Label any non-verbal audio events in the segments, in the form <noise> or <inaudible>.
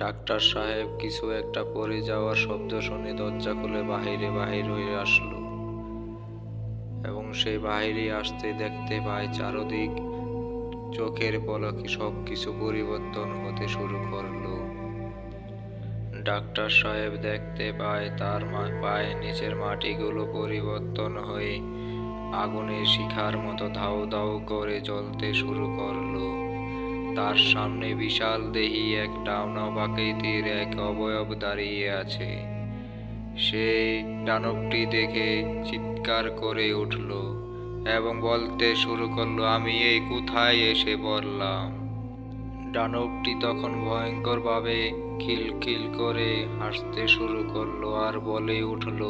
Doctor সাহেব কিছু একটা পড়ে যাওয়ার শব্দ শুনে দরজা খুলে বাহিরে বাহির হয়ে আসলো। এবং সে বাহিরে আসতে দেখতে পায় চারদিক চোখের পলকে সব কিছু পরিবর্তন হতে শুরু করল। ডাক্তার সাহেব দেখতে পায় তার পায়ের নিচের মাটিগুলো পরিবর্তন হয়ে আগুনের শিখার মতো ধাউ ধাউ করে জ্বলতে শুরু করল। তার সামনে বিশাল দেহি এক ডাউনাবাকৃতির এক অবয়ব দাঁড়িয়ে আছে। সেই দানবটি দেখে চিৎকার করে উঠল এবং বলতে শুরু করল, আমি এই কোথায় এসে পড়লাম? দানবটি তখন ভয়ঙ্করভাবে খিলখিল করে হাসতে শুরু করল আর বলে উঠল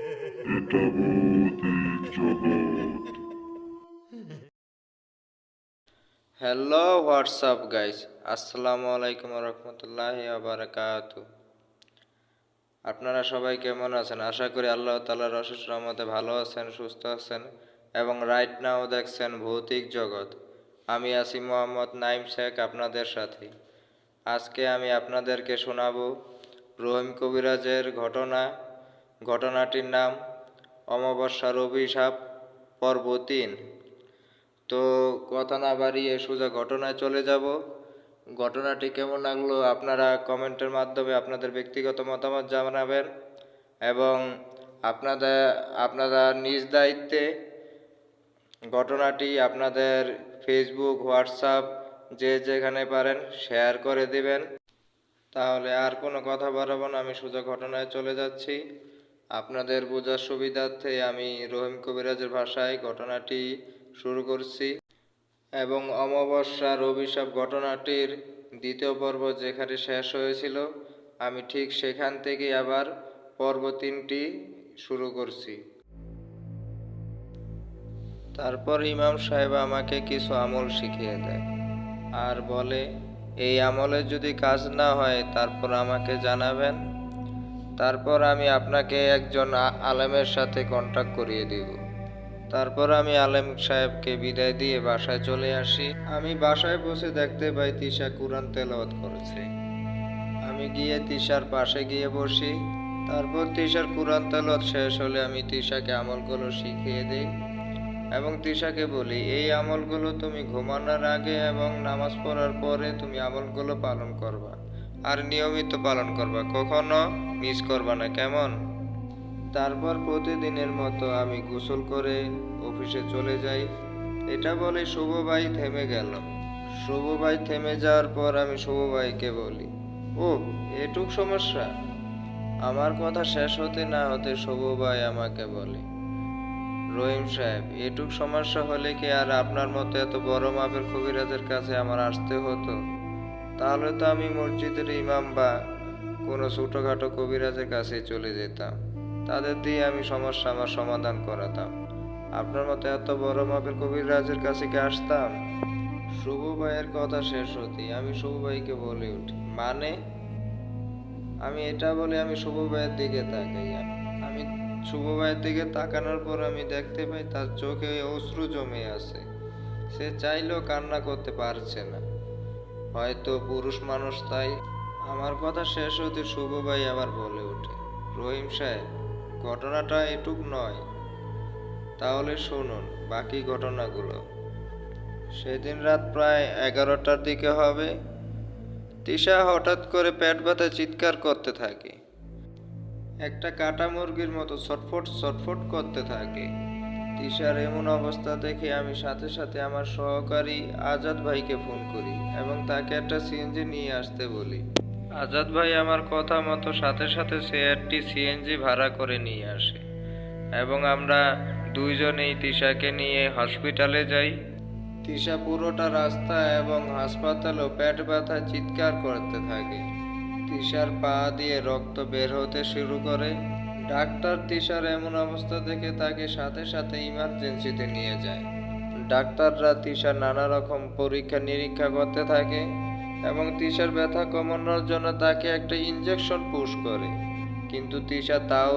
<laughs> হ্যালো হোয়াটসঅ্যাপ গাইস আসসালামু আলাইকুম রহমতুল্লাহি আবরকাত আপনারা সবাই কেমন আছেন? আশা করি আল্লাহ তালার অশেষ রহমতে ভালো আছেন, সুস্থ আছেন এবং রাইট নাও দেখছেন ভৌতিক জগৎ। আমি আছি মোহাম্মদ নাইম শেখ আপনাদের সাথে। আজকে আমি আপনাদেরকে শোনাবো রহিম কবিরাজের ঘটনা, ঘটনাটির নাম অমাবস্যার অভিশাপ পর্ব তিন। তো কথা না বাড়িয়ে সোজা ঘটনায় চলে যাব। ঘটনাটি কেমন লাগল আপনারা কমেন্টের মাধ্যমে আপনাদের ব্যক্তিগত মতামত জানাবেন এবং আপনাদের, আপনারা নিজ দায়িত্বে ঘটনাটি আপনাদের ফেসবুক হোয়াটসঅ্যাপ যে যেখানে পারেন শেয়ার করে দিবেন। তাহলে আর কোনো কথা বাড়াবো না, আমি সোজা ঘটনায় চলে যাচ্ছি। আপনাদের বোঝার সুবিধার্থে আমি রহিম কবিরাজের ভাষায় ঘটনাটি শুরু করছি এবং অমাবস্যার অভিশাপ ঘটনাটির দ্বিতীয় পর্ব যেখানে শেষ হয়েছিল, আমি ঠিক সেখান থেকেই আবার পর্ব তিনটি শুরু করছি। তারপর ইমাম সাহেব আমাকে কিছু আমল শিখিয়ে দেয়। আর বলে, এই আমলে যদি কাজ না হয়, তারপর আমাকে জানাবেন। তারপর আমি আপনাকে একজন আলেমের সাথে কন্ট্যাক্ট করিয়ে দিব। তারপর আমি আলেম সাহেবকে বিদায় দিয়ে বাসায় চলে আসি। আমি বাসায় বসে দেখতে পাই তিশা কোরআন তেলাওয়াত করেছে। আমি গিয়ে তিশার পাশে গিয়ে বসি। তারপর তিশার কোরআন তেলাওয়াত শেষ হলে আমি তিশাকে আমলগুলো শিখিয়ে দিই এবং তিশাকে বলি, এই আমলগুলো তুমি ঘুমানোর আগে এবং নামাজ পড়ার পরে তুমি আমলগুলো পালন করবা। আর নিয়মিত পালন করবা, কখনো মিস করবা না, কেমন? তারপর প্রতিদিনের মতো আমি গোসল করে অফিসে চলে যাই। এটা বলে শুভ ভাই থেমে গেল। শুভ ভাই থেমে যাওয়ার পর আমি শুভ ভাইকে বলি, ও, এটুক সমস্যা? আমার কথা শেষ হতে না হতে শুভ ভাই আমাকে বলে, রহিম সাহেব, এটুক সমস্যা হলে কি আর আপনার মতো এত বড় মাপের কবিরাজের কাছে আমার আসতে হতো? তাহলে তো আমি মসজিদের ইমাম বা কোনো ছোটোখাটো কবিরাজের কাছে চলে যেতাম। তাদের দিয়ে আমি সমস্যা আমার সমাধান করাতাম। আপনার মতো এত বড় মাপের কবিরাজের কাছে কি আসতাম? শুভ ভাইয়ের কথা শেষ হতেই আমি শুভ ভাইকে বলে উঠি মানে? আমি এটা বলে আমি শুভ ভাইয়ের দিকে তাকাই। আমি শুভ ভাইয়ের দিকে তাকানোর পর আমি দেখতে পাই তার চোখে অশ্রু জমে আছে। সে চাইলেও কান্না করতে পারছে না। হয়তো পুরুষ মানুষ তাই। আমার কথা শেষ হতে শুভ ভাই আবার বলে ওঠে, রহিম সাহেব, ঘটনাটা এটুক নয়। তাহলে শুনুন বাকি ঘটনাগুলো। সেদিন রাত প্রায় এগারোটার দিকে হবে। তিশা হঠাৎ করে পেট ব্যথা চিৎকার করতে থাকে। একটা কাটা মুরগির মতো ছটফট ছটফট করতে থাকে। তিশার এমন অবস্থা দেখে আমি সাথে সাথে আমার সহকারী আজাদ ভাইকে ফোন করি এবং তাকে একটা সিএনজি নিয়ে আসতে বলি। আজাদ ভাই আমার কথা মতো সাথে সাথে একটি সিএনজি ভাড়া করে নিয়ে আসে এবং আমরা দুইজনেই তিশাকে নিয়ে হসপিটালে যাই। তিশা পুরোটা রাস্তা এবং হাসপাতালেও পেট ব্যথা চিৎকার করতে থাকে। তিশার পা দিয়ে রক্ত বের হতে শুরু করে। ডাক্তার তিশার এমন অবস্থা দেখে তাকে সাথে সাথে ইমার্জেন্সিতে নিয়ে যায়। ডাক্তাররা তিশার নানা রকম পরীক্ষা নিরীক্ষা করতে থাকে এবং তিশার ব্যথা কমানোর জন্য তাকে একটা ইঞ্জেকশন পুশ করে। কিন্তু তিশা তাও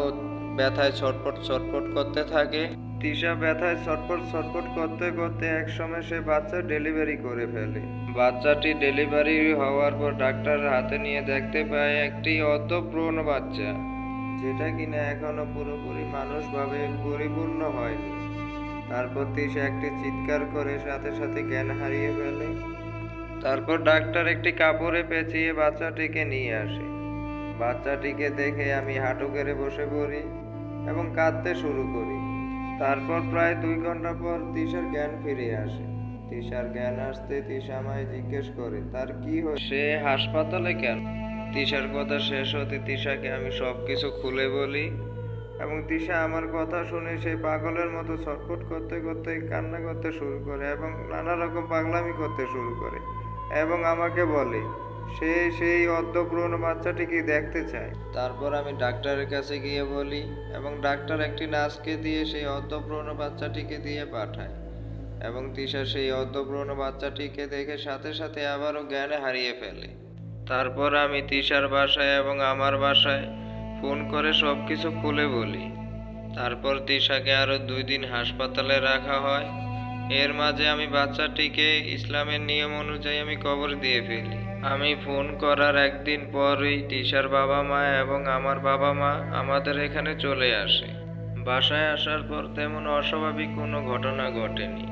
ব্যথায় ছটফট ছটফট করতে থাকে। তিশা ব্যথায় ছটফট ছটফট করতে করতে একসময় সে বাচ্চা ডেলিভারি করে ফেলে। বাচ্চাটি ডেলিভারি হওয়ার পর ডাক্তারের হাতে নিয়ে দেখতে পায় একটি অর্ধপ্রণ বাচ্চা। যেটা কিনা এখনও পুরোপুরি মানুষভাবে পরিপূর্ণ হয়নি। তারপর তিশা একটি চিৎকার করে সাথে সাথে জ্ঞান হারিয়ে ফেলে। তারপর ডাক্তার একটি কাপড়ে পেঁচিয়ে বাচ্চাটিকে নিয়ে আসে। বাচ্চাটিকে দেখে আমি হাঁটু কেড়ে বসে পড়ি এবং কাঁদতে শুরু করি। তারপর প্রায় দুই ঘণ্টা পর তিশার জ্ঞান ফিরে আসে। তিশার জ্ঞান আসতে তিশা আমায় জিজ্ঞেস করে, তার কি হয় সে হাসপাতালে কেন? তিশার কথা শেষ হতে তিশাকে আমি সব কিছু খুলে বলি এবং তিশা আমার কথা শুনে সেই পাগলের মতো ছটফট করতে করতে কান্না করতে শুরু করে এবং নানা রকম পাগলামি করতে শুরু করে এবং আমাকে বলে, সে সেই অর্ধপ্রণ বাচ্চাটিকে দেখতে চায়? তারপর আমি ডাক্তারের কাছে গিয়ে বলি এবং ডাক্তার একটি নার্সকে দিয়ে সেই অর্ধপ্রণ বাচ্চাটিকে দিয়ে পাঠায় এবং তিশা সেই অর্ধপ্রণ বাচ্চাটিকে দেখে সাথে সাথে আবারও জ্ঞানে হারিয়ে ফেলে। তারপর আমি তিশার বাসায় এবং আমার বাসায় ফোন করে সব কিছু খুলে বলি। তারপর তিশাকে আরও দুই দিন হাসপাতালে রাখা হয়। এর মাঝে আমি বাচ্চাটিকে ইসলামের নিয়ম অনুযায়ী আমি কবর দিয়ে ফেলি। আমি ফোন করার একদিন পরই তিশার বাবা মা এবং আমার বাবা মা আমাদের এখানে চলে আসে। বাসায় আসার পর তেমন অস্বাভাবিক কোনো ঘটনা ঘটেনি।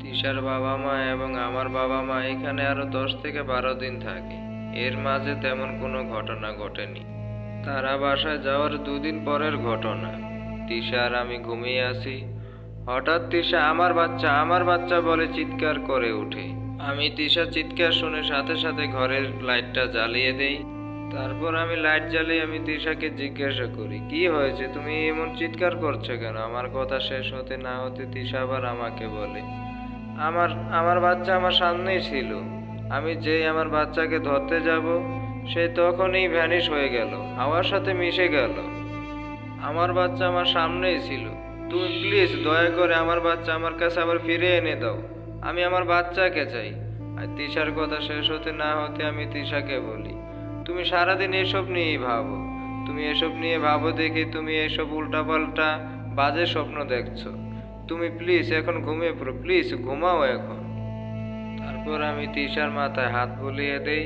তিশার বাবা মা এবং আমার বাবা মা এখানে আরও দশ থেকে বারো দিন থাকে। এর মাঝে তেমন কোনো ঘটনা ঘটেনি। তারা বাসায় যাওয়ার দুদিন পরের ঘটনা। তিশা আর আমি ঘুমিয়ে আছি। হঠাৎ তিশা আমার বাচ্চা আমার বাচ্চা বলে চিৎকার করে ওঠে আমি তিশা চিৎকার শুনে সাথে সাথে ঘরের লাইটটা জ্বালিয়ে দেই। তারপর আমি লাইট জ্বালিয়ে আমি তিশাকে জিজ্ঞাসা করি, কি হয়েছে? তুমি এমন চিৎকার করছ কেন? আমার কথা শেষ হতে না হতে তিশা আবার আমাকে বলে, আমার আমার বাচ্চা আমার সামনেই ছিল। আমি যেই আমার বাচ্চাকে ধরতে যাব, সে তখনই ভ্যানিশ হয়ে গেল, আমার সাথে মিশে গেল। আমার বাচ্চা আমার সামনেই ছিল। তুমি প্লিজ দয়া করে আমার বাচ্চা আমার কাছে আবার ফিরে এনে দাও। আমি আমার বাচ্চাকে চাই। আর তিশার কথা শেষ হতে না হতে আমি তিশাকে বলি, তুমি সারাদিন এসব নিয়েই ভাবো। তুমি এসব নিয়ে ভাবো দেখি তুমি এসব উল্টাপাল্টা বাজে স্বপ্ন দেখছ। তুমি প্লিজ এখন ঘুমিয়ে পড়ো। প্লিজ ঘুমাও এখন। তারপর আমি তিশার মাথায় হাত বুলিয়ে দেই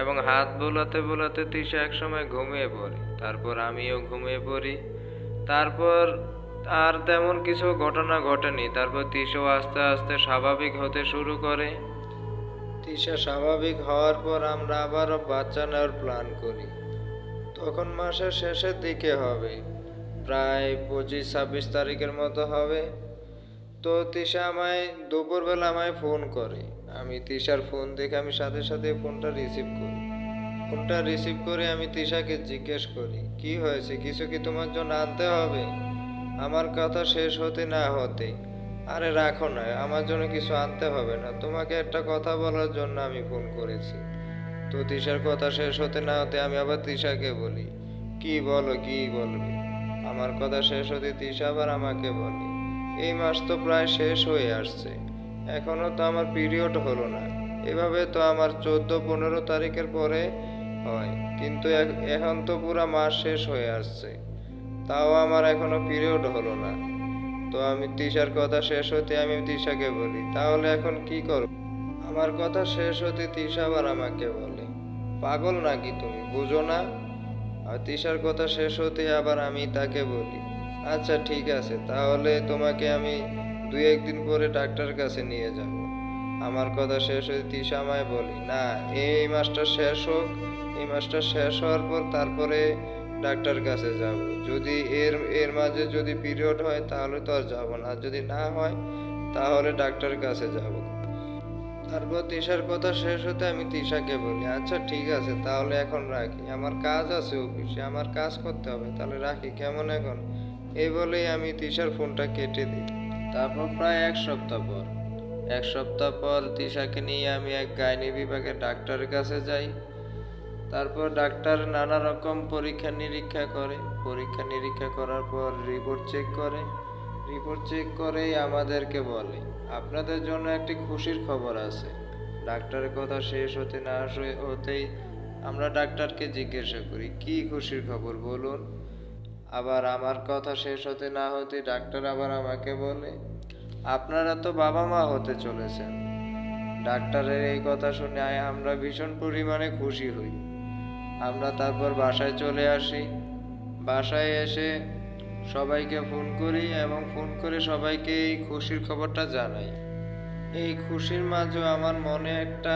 এবং হাত বোলাতে বোলাতে তিশা একসময় ঘুমিয়ে পড়ে। তারপর আমিও ঘুমিয়ে পড়ি। তারপর আর তেমন কিছু ঘটনা ঘটেনি। তারপর তিশাও আস্তে আস্তে স্বাভাবিক হতে শুরু করে। তিশা স্বাভাবিক হওয়ার পর আমরা আবারও বাচ্চা নেওয়ার প্ল্যান করি। তখন মাসের শেষের দিকে হবে। প্রায় পঁচিশ ছাব্বিশ তারিখের মতো হবে। তো তিশা আমায় দুপুরবেলা আমায় ফোন করে। আমি তিশার ফোন দেখে আমি সাথে সাথে ফোনটা রিসিভ করি। ফোনটা রিসিভ করে আমি তিশাকে জিজ্ঞেস করি, কি হয়েছে? কিছু কি তোমার জন্য আনতে হবে? আমার কথা শেষ হতে না হতে। আরে রাখো না, আমার জন্য কিছু আনতে হবে না। তোমাকে একটা কথা বলার জন্য আমি ফোন করেছি। তো তিশার কথা শেষ হতে না হতে আমি আবার তিশাকে বলি। কি বলো, কি বলবে? আমার কথা শেষ হতে তিশা আবার আমাকে বলে। এই মাস তো প্রায় শেষ হয়ে আসছে। এখনও তো আমার পিরিয়ড হলো না। এভাবে তো আমার চোদ্দ পনেরো তারিখের পরে হয়, কিন্তু এখন তো পুরা মাস শেষ হয়ে আসছে। তাও আমার এখনও পিরিয়ড হলো না। তো আমি তিশার কথা শেষ হতে আমি তিশাকে বলি, তাহলে এখন কি করব? আমার কথা শেষ হতে তিশা আবার আমাকে বলে, পাগল নাকি তুমি, বুঝো না? আর তিশার কথা শেষ হতে আবার আমি তাকে বলি আচ্ছা ঠিক আছে। তাহলে তোমাকে আমি দুই একদিন পরে ডাক্তারের কাছে নিয়ে যাব। আমার কথা শেষ হয়ে তিশা আমায় বলি, না, এই মাসটা শেষ হোক। এই মাসটা শেষ হওয়ার পর তারপরে ডাক্তার কাছে যাব। যদি এর এর মাঝে যদি পিরিয়ড হয়, তাহলে তো আর যাব না। যদি না হয়, তাহলে ডাক্তারের কাছে যাব। তারপর তিশার কথা শেষ হতে আমি তিশাকে বলি আচ্ছা ঠিক আছে, তাহলে এখন রাখি। আমার কাজ আছে অফিসে, আমার কাজ করতে হবে। তাহলে রাখি। কেমন এখন? এই বলেই আমি তিশার ফোনটা কেটে দিই। তারপর প্রায় এক সপ্তাহ পর, এক সপ্তাহ পর তিশাকে নিয়ে আমি এক গাইনি বিভাগের ডাক্তারের কাছে যাই। তারপর ডাক্তার নানা রকম পরীক্ষা নিরীক্ষা করে। পরীক্ষা নিরীক্ষা করার পর রিপোর্ট চেক করে। রিপোর্ট চেক করেই আমাদেরকে বলে, আপনাদের জন্য একটি খুশির খবর আছে। ডাক্তারের কথা শেষ হতে না হতেই আমরা ডাক্তারকে জিজ্ঞাসা করি, কি খুশির খবর বলুন আবার আমার কথা শেষ হতে না হতে ডাক্তার আবার আমাকে বলে, আপনারা তো বাবা মা হতে চলেছেন। ডাক্তারের এই কথা শুনে আমরা ভীষণ পরিমাণে খুশি হই। আমরা তারপর বাসায় চলে আসি। বাসায় এসে সবাইকে ফোন করি এবং ফোন করে সবাইকে এই খুশির খবরটা জানাই। এই খুশির মাঝেও আমার মনে একটা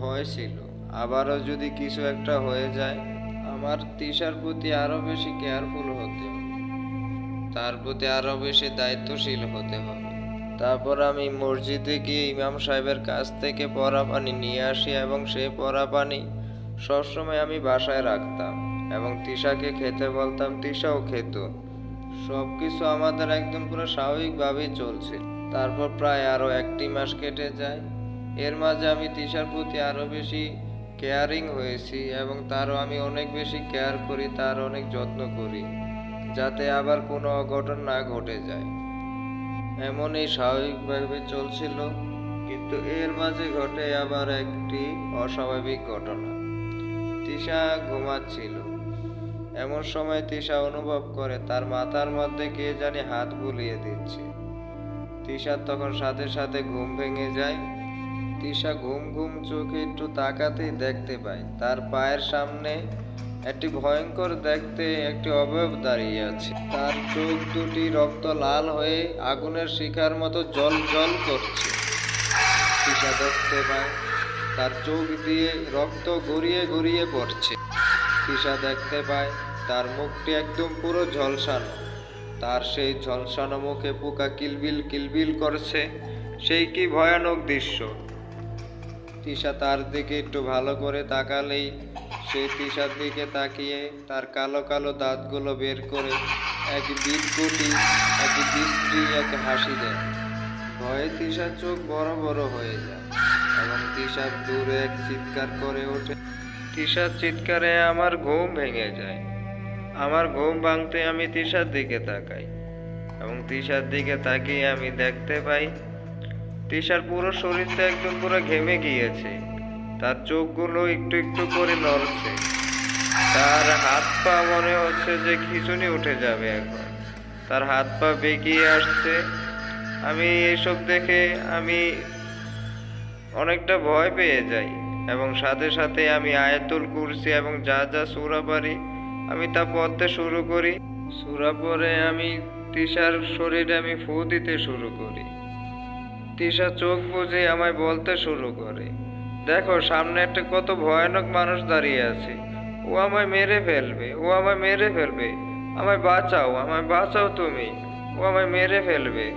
ভয় ছিল। আবারও যদি কিছু একটা হয়ে যায় আমার তিশার প্রতি আরও বেশি কেয়ারফুল হতে হবে। তার প্রতি আরও বেশি দায়িত্বশীল হতে হবে। তারপর আমি মসজিদে গিয়ে ইমাম সাহেবের কাছ থেকে পড়া পানি নিয়ে আসি এবং সেই পড়া পানি সবসময় আমি বাসায় রাখতাম এবং তিশাকে খেতে বলতাম তিশাও খেত। সব কিছু আমাদের একদম পুরো স্বাভাবিকভাবেই চলছে। তারপর প্রায় আরও একটি মাস কেটে যায়। এর মাঝে আমি তিশার প্রতি আরও বেশি কেয়ারিং হয়েছি এবং তারও আমি অনেক বেশি কেয়ার করি, তার অনেক যত্ন করি, যাতে আবার কোনো অঘটন না ঘটে যায়। এমনই স্বাভাবিকভাবে চলছিল, কিন্তু এর মাঝে ঘটে আবার একটি অস্বাভাবিক ঘটনা। তিশা ঘুমাচ্ছিল। এমন সময় তিশা অনুভব করে, তার মাথার মধ্যে কে জানি হাত বুলিয়ে দিচ্ছে। তিশার তখন সাথে সাথে ঘুম ভেঙে যায় তিশা ঘুম ঘুম চোখে একটু তাকাতেই দেখতে পায়। তার পায়ের সামনে একটি ভয়ঙ্কর দেখতে একটি অবয়ব দাঁড়িয়ে আছে। তার চোখ দুটি রক্ত লাল হয়ে আগুনের শিখার মতো জল জল করছে। তিশা দেখতে পায়, তার চোখ দিয়ে রক্ত গড়িয়ে গড়িয়ে পড়ছে। তিশা দেখতে পায়, তার মুখটি একদম পুরো ঝলসানো। তার সেই ঝলসানো মুখে পোকা কিলবিল কিলবিল করছে। সেই কি ভয়ানক দৃশ্য। তিশা তার দিকে একটু ভালো করে তাকালেই সেই তিশার দিকে তাকিয়ে তার কালো কালো দাঁতগুলো বের করে এক বিটকুটি, এক বিশ্রী এক হাসি দেয়। ভয়ে তিশার চোখ বড় বড় হয়ে যায় এবং তিশার দূরে এক চিৎকার করে ওঠে। তিশার চিৎকারে আমার ঘুম ভেঙে যায়। আমার ঘুম ভাঙতে আমি তিশার দিকে তাকাই এবং তিশার দিকে তাকিয়ে আমি দেখতে পাই তিশার পুরো শরীরটা একদম পুরো ঘেমে গিয়েছে। তার চোখগুলো একটু একটু করে নড়ছে। তার হাত পা মনে হচ্ছে যে খিচুনি উঠে যাবে এখন তার হাত পা বেঁকিয়ে আসছে। আমি এসব দেখে আমি অনেকটা ভয় পেয়ে যাই এবং সাথে সাথে আমি আয়াতুল কুরসি এবং যা যা সুরা পারি আমি তা পড়তে শুরু করি। সুরা পরে আমি তিশার শরীরে আমি ফু দিতে শুরু করি। তিশা চোখ বুঝে আমায় বলতে শুরু করে। দেখো, সামনে একটা কত ভয়ানক মানুষ দাঁড়িয়ে আছে। ও আমায় মেরে ফেলবে, ও আমায় মেরে ফেলবে। আমায় বাঁচাও আমায় বাঁচাও তুমি। ও আমায় মেরে ফেলবে।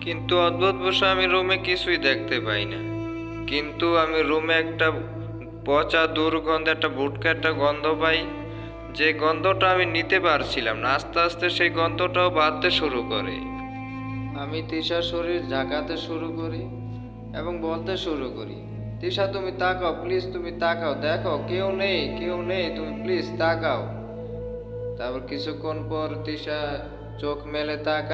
কিন্তু অদ্ভুত বসে আমি রুমে কিছুই দেখতে পাই না। কিন্তু আমি রুমে একটা পচা দুর্গন্ধ একটা বুটকা একটা গন্ধ পাই। যে গন্ধটা আমি নিতে পারছিলাম না, আস্তে আস্তে সেই গন্ধটাও বাড়তে শুরু করে। আমি তৃষার শরীর ঝাঁকাতে শুরু করি এবং বলতে শুরু করি, তৃষা, তুমি তাকাও প্লিজ তুমি তাকাও, দেখো, কেউ নেই কেউ নেই, তুমি প্লিজ তাকাও। তারপর কিছুক্ষণ পর তৃষা চোখ মেলে তাকা,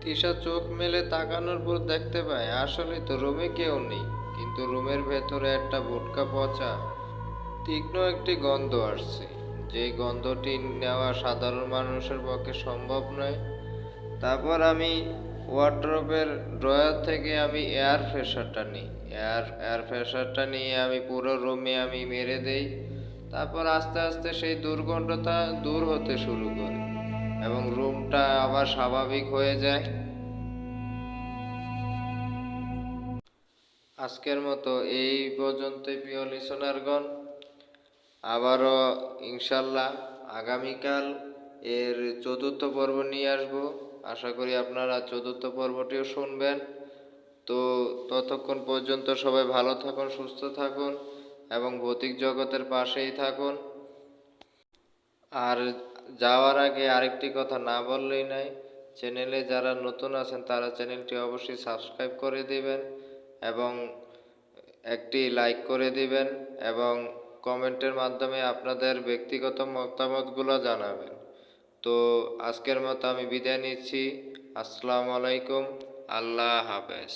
তৃষা চোখ মেলে তাকানোর পর দেখতে পায়, আসলে তো রুমে কেউ নেই, কিন্তু রুমের ভেতরে একটা ভুটকা পচা, তীক্ষ্ণ একটি গন্ধ আসছে। যে গন্ধটি নেওয়া সাধারণ মানুষের পক্ষে সম্ভব নয়। তারপর আমি ওয়ার্ড্রপের ড্রয়ার থেকে আমি এয়ার ফ্রেশারটা নিই। এয়ার এয়ার ফ্রেশারটা নিয়ে আমি পুরো রুমে আমি মেরে দেই। তারপর আস্তে আস্তে সেই দুর্গন্ধটা দূর হতে শুরু করে এবং রুমটা আবার স্বাভাবিক হয়ে যায়। আজকের মতো এই পর্যন্তই, প্রিয় লিসনারগণ আবারও ইনশাল্লাহ আগামীকাল এর চতুর্থ পর্ব নিয়ে আসব। আশা করি আপনারা চতুর্থ পর্বটিও শুনবেন। তো ততক্ষণ পর্যন্ত সবাই ভালো থাকুন, সুস্থ থাকুন এবং ভৌতিক জগতের পাশেই থাকুন। আর যাওয়ার আগে আরেকটি কথা না বললেই নাই চ্যানেলে যারা নতুন আছেন তারা চ্যানেলটি অবশ্যই সাবস্ক্রাইব করে দিবেন এবং একটি লাইক করে দিবেন এবং কমেন্টের মাধ্যমে আপনাদের ব্যক্তিগত মতামতগুলো জানাবেন। তো আজকের মতো আমি বিদায় নিচ্ছি। আসসালামু আলাইকুম। আল্লাহ হাফেজ।